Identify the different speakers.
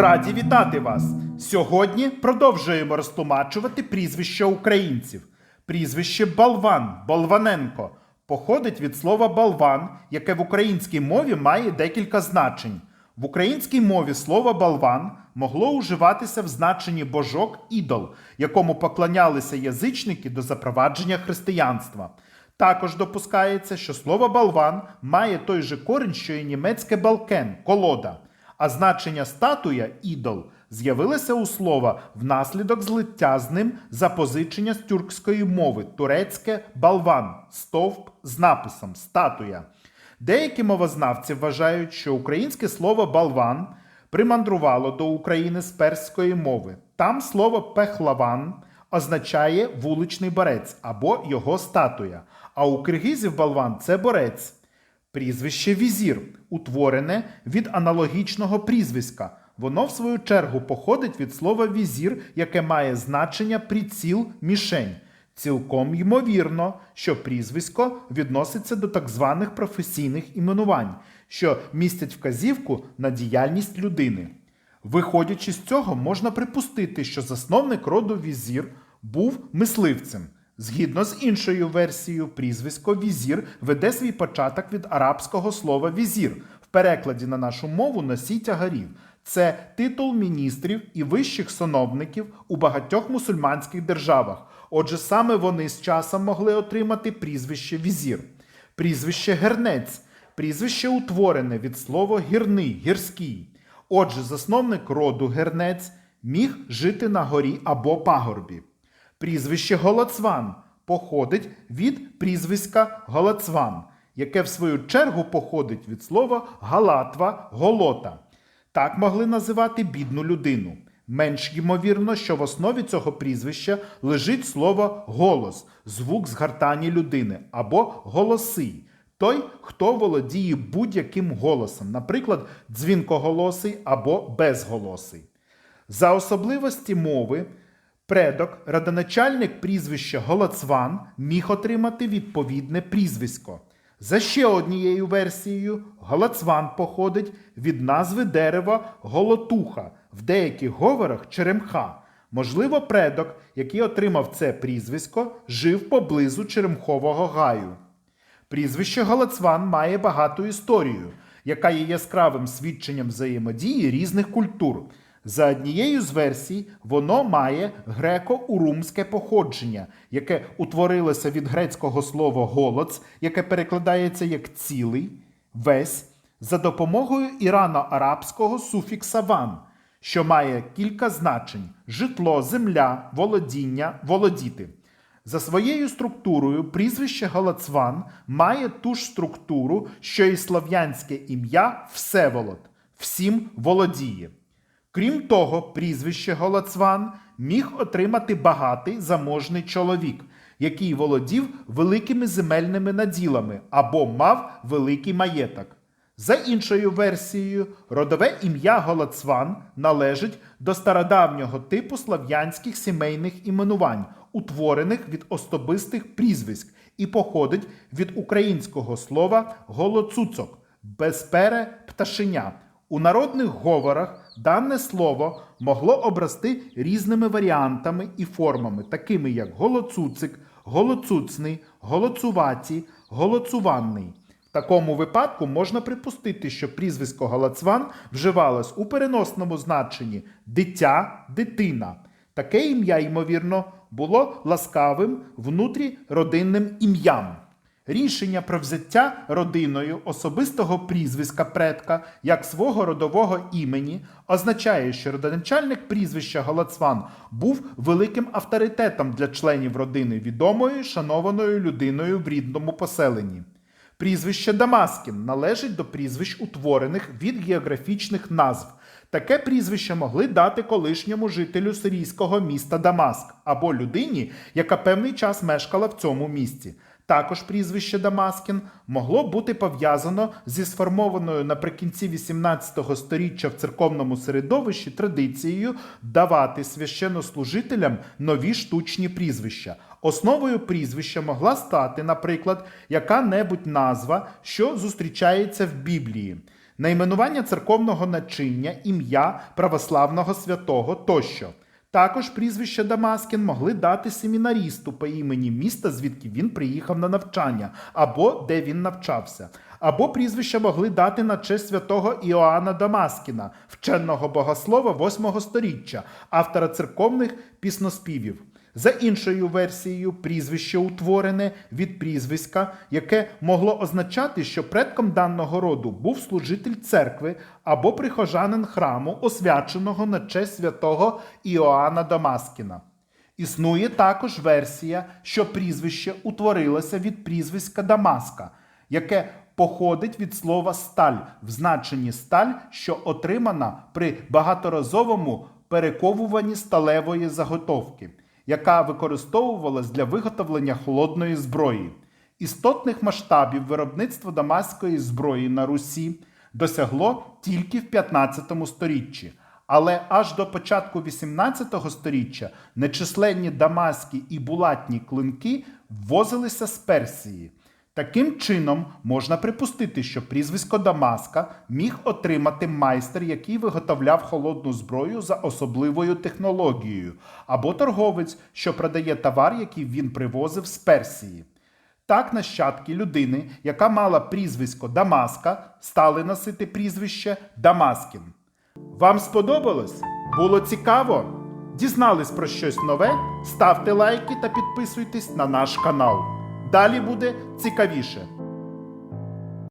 Speaker 1: Раді вітати вас! Сьогодні продовжуємо розтлумачувати прізвища українців. Прізвище Балван, Болваненко походить від слова балван, яке в українській мові має декілька значень. В українській мові слово балван могло уживатися в значенні божок ідол, якому поклонялися язичники до запровадження християнства. Також допускається, що слово балван має той же корінь, що і німецьке балкен колода, а значення статуя ідол з'явилося у слова внаслідок злиття з ним запозичення з тюркської мови турецьке балван, стовп з написом статуя. Деякі мовознавці вважають, що українське слово балван примандрувало до України з перської мови. Там слово пехлаван означає вуличний борець або його статуя. А у киргизів балван це борець. Прізвище візір утворене від аналогічного прізвиська. Воно, в свою чергу, походить від слова візір, яке має значення приціл мішень. Цілком ймовірно, що прізвисько відноситься до так званих професійних іменувань, що містять вказівку на діяльність людини. Виходячи з цього, можна припустити, що засновник роду візір був мисливцем. Згідно з іншою версією, прізвисько візір веде свій початок від арабського слова візір, в перекладі на нашу мову носій тягарів. Це титул міністрів і вищих сановників у багатьох мусульманських державах. Отже, саме вони з часом могли отримати прізвище візір. Прізвище гернець, прізвище утворене від слова гірний, гірський. Отже, засновник роду гернець міг жити на горі або пагорбі. Прізвище Голоцван походить від прізвиська Голоцван, яке в свою чергу походить від слова галатва голота. Так могли називати бідну людину. Менш ймовірно, що в основі цього прізвища лежить слово голос, звук згортання людини або голосий. Той, хто володіє будь-яким голосом, наприклад, дзвінкоголосий або безголосий. За особливості мови, предок, родоначальник прізвища Голоцван міг отримати відповідне прізвисько. За ще однією версією, Голоцван походить від назви дерева Голотуха, в деяких говорах Черемха. Можливо, предок, який отримав це прізвисько, жив поблизу Черемхового гаю. Прізвище Голоцван має багату історію, яка є яскравим свідченням взаємодії різних культур. За однією з версій, воно має греко-урумське походження, яке утворилося від грецького слова голоц, яке перекладається як цілий, весь, за допомогою ірано-арабського суфікса ван, що має кілька значень: житло, земля, володіння, володіти. За своєю структурою прізвище Галацван має ту ж структуру, що і слов'янське ім'я Всеволод, всім володіє. Крім того, прізвище Голоцван міг отримати багатий заможний чоловік, який володів великими земельними наділами або мав великий маєток. За іншою версією, родове ім'я Голоцван належить до стародавнього типу слав'янських сімейних іменувань, утворених від особистих прізвиськ, і походить від українського слова голоцуцок безпере пташеня. У народних говорах дане слово могло обрасти різними варіантами і формами, такими як голоцуцик, голоцуцний, голоцуваті, голоцуванний. В такому випадку можна припустити, що прізвисько Галацван вживалось у переносному значенні дитя, дитина. Таке ім'я, ймовірно, було ласкавим внутріродинним ім'ям. Рішення про взяття родиною особистого прізвиська предка як свого родового імені означає, що родоначальник прізвища Галацван був великим авторитетом для членів родини відомою шанованою людиною в рідному поселенні. Прізвище Дамаскін належить до прізвищ, утворених від географічних назв. Таке прізвище могли дати колишньому жителю сирійського міста Дамаск або людині, яка певний час мешкала в цьому місті. Також прізвище Дамаскін могло бути пов'язано зі сформованою наприкінці 18 століття в церковному середовищі традицією давати священнослужителям нові штучні прізвища. Основою прізвища могла стати, наприклад, яка-небудь назва, що зустрічається в Біблії. найменування церковного начиння, ім'я православного святого тощо. Також прізвище Дамаскін могли дати семінарісту по імені міста, звідки він приїхав на навчання, або де він навчався. Або прізвище могли дати на честь святого Іоанна Дамаскіна, вченого богослова 8 сторіччя, автора церковних пісноспівів. За іншою версією, прізвище утворене від прізвиська, яке могло означати, що предком даного роду був служитель церкви або прихожанин храму, освяченого на честь святого Іоанна Дамаскіна. Існує також версія, що прізвище утворилося від прізвиська Дамаска, яке походить від слова сталь в значенні сталь, що отримана при багаторазовому перековуванні сталевої заготовки, яка використовувалась для виготовлення холодної зброї. Істотних масштабів виробництва дамаської зброї на Русі досягло тільки в 15 сторіччі. Але аж до початку 18 століття нечисленні дамаські і булатні клинки ввозилися з Персії. Таким чином, можна припустити, що прізвисько Дамаска міг отримати майстер, який виготовляв холодну зброю за особливою технологією, або торговець, що продає товар, який він привозив з Персії. Так нащадки людини, яка мала прізвисько Дамаска, стали носити прізвище Дамаскін. Вам сподобалось? Було цікаво? Дізнались про щось нове? Ставте лайки та підписуйтесь на наш канал. Далі буде цікавіше.